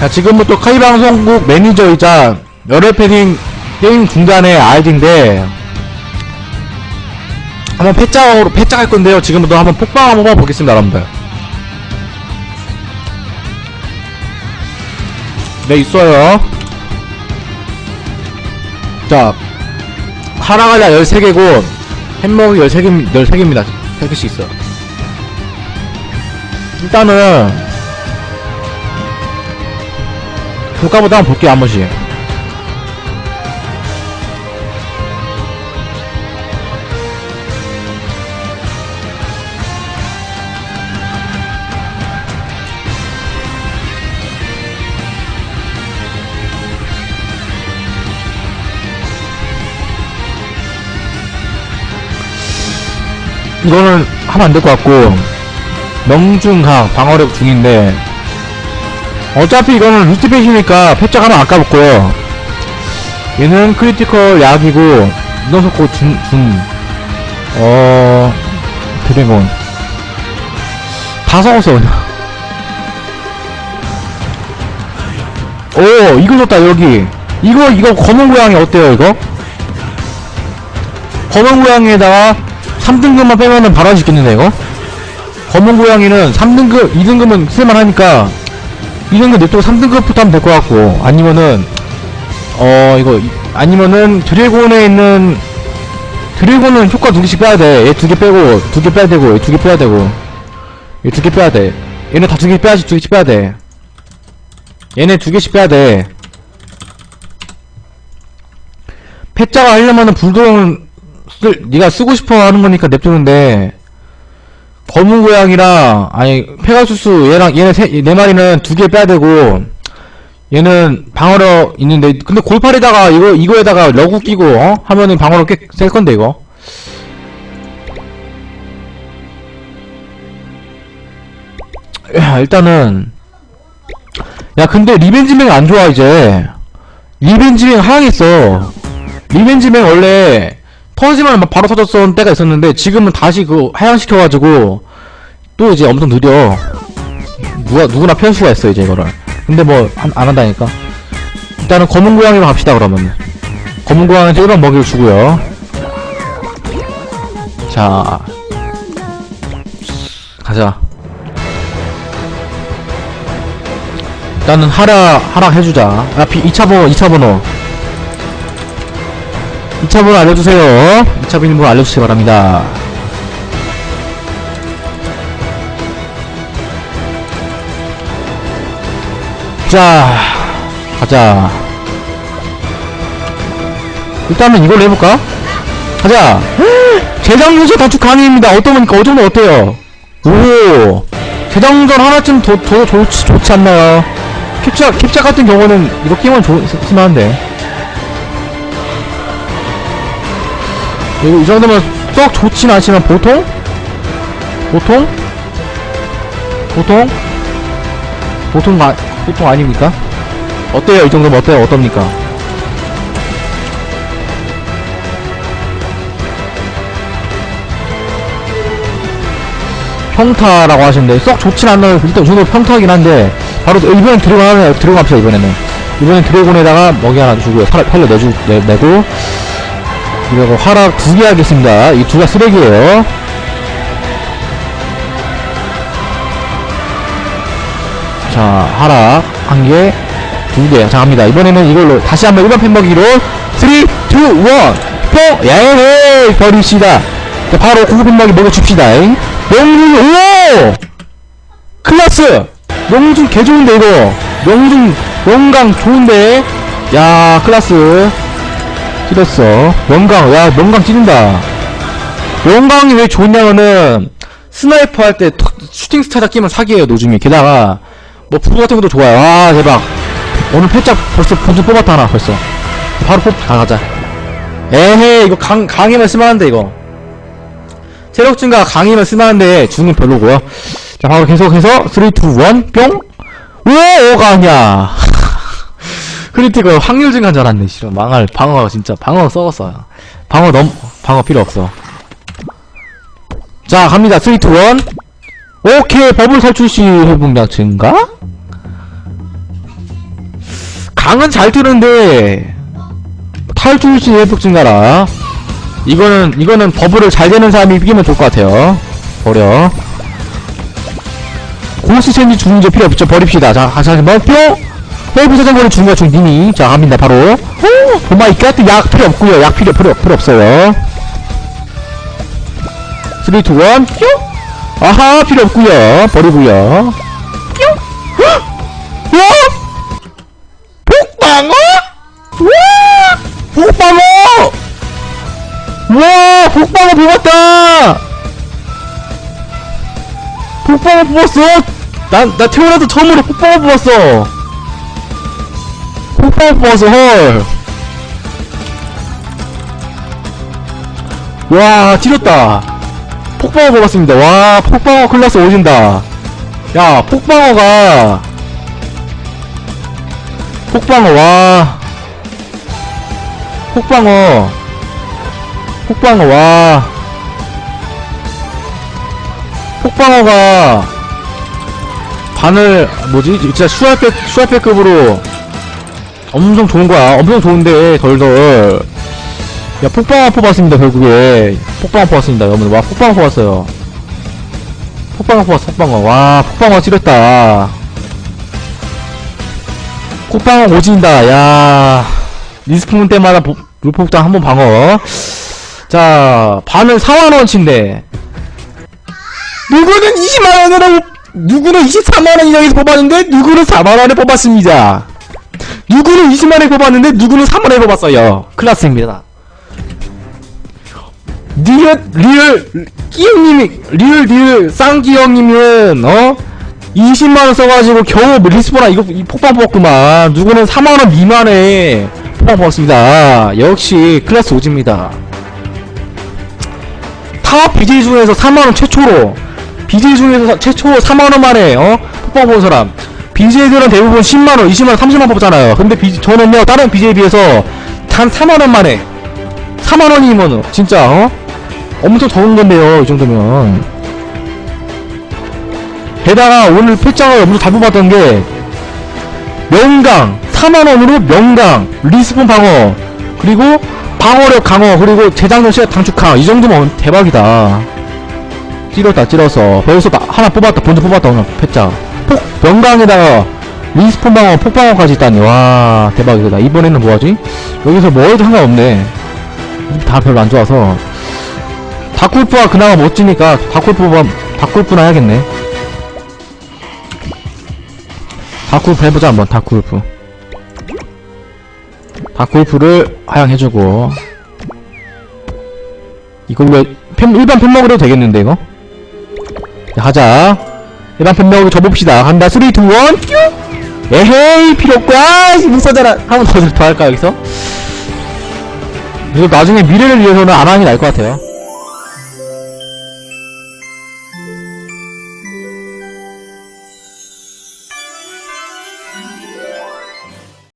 자, 지금부터 카이 방송국 매니저이자 열혈패딩 게임 중단의 아이디인데, 한번 패짝으로, 패짝 할 건데요. 지금부터 한번 폭방 한번 보겠습니다, 여러분들. 네, 있어요. 자, 하나가자 13개고, 햄버거 13개, 13개입니다. 3개씩 있어. 일단은, 효과보다 한번 볼게요, 한 번씩. 이거는 하면 안 될 것 같고 명중강 방어력 중인데 어차피 이거는 루트펫이니까 패짝하면 아까웠고요 얘는 크리티컬 약이고 인원속고 중, 중, 어, 드래곤. 다 섞었어, 그냥. 오, 이거 좋다, 여기. 이거, 이거 검은 고양이 어때요, 이거? 검은 고양이에다가 3등급만 빼면은 있겠는데, 이거? 검은 고양이는 3등급, 2등급은 쓸만하니까 2등급 냅두고 3등급부터 하면 될 것 같고, 아니면은, 어, 이거, 이- 아니면은, 드래곤에 있는, 드래곤은 효과 두 개씩 빼야 돼. 얘 두 개 빼고, 두 개 빼야 되고, 얘 두 개 빼야 되고, 얘 두 개 빼야 돼. 얘네 다 두 개 빼야지, 두 개씩 빼야 돼. 얘네 두 개씩 빼야 돼. 패자가 하려면은 불도는 쓸, 네가 쓰고 싶어 하는 거니까 냅두는데, 검은 고양이랑, 아니, 페가수스, 얘랑, 얘네 세, 네 마리는 두 개 빼야 되고, 얘는 방어력 있는데, 근데 골팔에다가, 이거, 이거에다가 러구 끼고, 어? 하면은 방어력 꽤, 셀 건데, 이거. 야, 일단은, 야, 근데 리벤지맹 안 좋아, 이제. 리벤지맹 하향했어. 리벤지맹 원래, 터지면 막 바로 터졌던 때가 있었는데, 지금은 다시 그, 하향시켜가지고, 또 이제 엄청 느려. 누가, 누구나 피할 수가 있어, 이제 이거를. 근데 뭐, 안, 안 한다니까. 일단은 검은 고양이로 갑시다, 그러면. 검은 고양이한테 1번 먹이를 주고요. 자. 가자. 일단은 하락, 하락 해주자. 아, 비, 2차 번호, 2차 번호. 2차 번호 알려주세요. 2차 비밀번호 알려주시기 바랍니다. 자, 가자. 일단은 이걸로 해볼까? 가자. 재장전서 단축 가능입니다. 어떠니까 어쩌면 어때요? 오, 재장전 하나쯤 더, 더 좋지, 좋지 않나요? 캡처, 캡처 같은 경우는 이렇게만 좋, 쓸만한데. 이 정도면 썩 좋진 않지만 보통? 보통? 보통? 보통 아, 보통 아닙니까? 어때요? 이 정도면 어때요? 어떻습니까? 평타라고 하시는데 썩 좋진 않나요? 일단 저도 평타긴 한데 바로 이번엔 드래곤 하나 합시다 이번에는 이번엔 드래곤에다가 먹이 하나 주고요 팔, 팔려 내주 내, 내고 이거 화락 두 개 하겠습니다. 이두개 쓰레기예요. 자 하락 한 개 두 개. 자 갑니다. 이번에는 이걸로 다시 한번 일반 팬먹이로 3 2 1포 야해 버립시다. 자, 바로 고급 팬먹이 먹여 줍시다. 명중 오! 클라스! 명중 개 좋은데 이거. 명중 명강 좋은데. 야 클라스 찔렀어. 명강 야 명강 찌른다. 명강이 왜 좋냐면은 스나이퍼 할 때 슈팅 스타자 끼면 사기예요 노중에 게다가 뭐 부부 같은 것도 좋아요. 아 대박. 오늘 패짝 벌써 본전 뽑았다 하나 벌써. 바로 뽑 가, 가자 에헤 이거 강 강이면 쓸만한데 이거. 체력 증가 강이면 쓸만한데 중은 별로고요. 자 바로 계속해서 3 2 1 뿅! 오! 오가 아니야 크리티컬 확률 증가인 줄 알았네 싫어 망할 방어 진짜. 방어 썩었어 방어 넘 방어 필요 없어. 자 갑니다. 3 2 1 오케이. 버블 탈출 시 회복량 증가? 강은 잘 뜨는데 탈출 시 회복 증가라. 이거는 이거는 버블을 잘 되는 사람이 이기면 좋을 것 같아요. 버려. 고스 체인지 게 필요 없죠. 버립시다. 자 다시 한번. 뿅 헬프 사정거리 주는 거야 중님이 자 갑니다 바로 오 마이 갓 약 필요 없고요 약 필요 필요 필요 없어요 3 2 1 뿅 아하 필요 없고요 버리고요 뿅 와! 폭방어? 와! 폭방어! 와! 폭방어 뽑았다! 폭방어 뽑았어! 난, 나 태어나도 처음으로 폭방어 뽑았어! 뽑았어, 헐! 와, 찌렸다! 폭방어 뽑았습니다. 와, 폭방어 클래스 오진다. 야, 폭방어가, 폭방어, 와. 폭방어. 폭방어, 와. 폭방어가, 바늘, 뭐지? 진짜 슈알백, 슈알백급으로 엄청 좋은 거야. 엄청 좋은데, 덜덜. 야, 폭방어 뽑았습니다, 결국에. 폭방어 뽑았습니다, 여러분. 와, 폭방어 뽑았어요. 폭방어 뽑았어, 폭방어. 와, 폭방어 찌렸다. 폭방어 오진다, 야. 리스폰 때마다 보- 물폭탄 한번 방어. 자, 바늘 4만원치인데. 누구는 20만원으로, 누구는 23만원 이상에서 뽑았는데, 누구는 4만원에 뽑았습니다. 누구는 20만원에 뽑았는데, 누구는 3만원에 뽑았어요. 클라스입니다. 리얼 리얼 끼형님이 리얼 리얼 쌍기 형님은 어? 20만 원 써가지고 겨우 리스포나 이거 이 폭발 뽑았구만. 누구는 4만 원 미만에 폭발 뽑았습니다. 역시 클래스 오지입니다. 타 BJ 중에서 4만 원 최초로 BJ 중에서 사- 최초로 4만 원 만에 어? 폭발 뽑은 사람 BJ들은 대부분 10만 원, 20만 원, 30만 원 뽑잖아요. 근데 B, 저는요 다른 BJ에 비해서 단 4만 원 만에 4만 원이면 진짜 어? 엄청 적은 건데요 이 정도면. 게다가 오늘 패장을 엄청 잘 뽑았던 게 명강 4만 원으로 명강 리스폰 방어 그리고 방어력 강화 그리고 재장전 시간 단축 강화 이 정도면 대박이다. 찌렸다 찌렸어 벌써 나 하나 뽑았다 본전 뽑았다 오늘 패장 폭 명강에다가 리스폰 방어 폭방어까지 있다니. 와 대박이다. 이번에는 뭐하지? 여기서 뭐 해도 상관없네. 다 별로 안 좋아서. 다쿨프가 그나마 멋지니까 다쿨프가 다쿨프나 해야겠네. 다쿨프 해보자 한번. 다쿨프. 다쿨프를 하향해주고. 이걸로 펜, 일반 펜먹으로 되겠는데 이거? 자, 하자 일반 펜먹으로 접읍시다. 간다. 3 2 1 에헤이 필요 없고 아이씨 못 써잖아 한 번 더 더 할까 여기서? 그래서 나중에 미래를 위해서는 안 하는 게 나을 것 같아요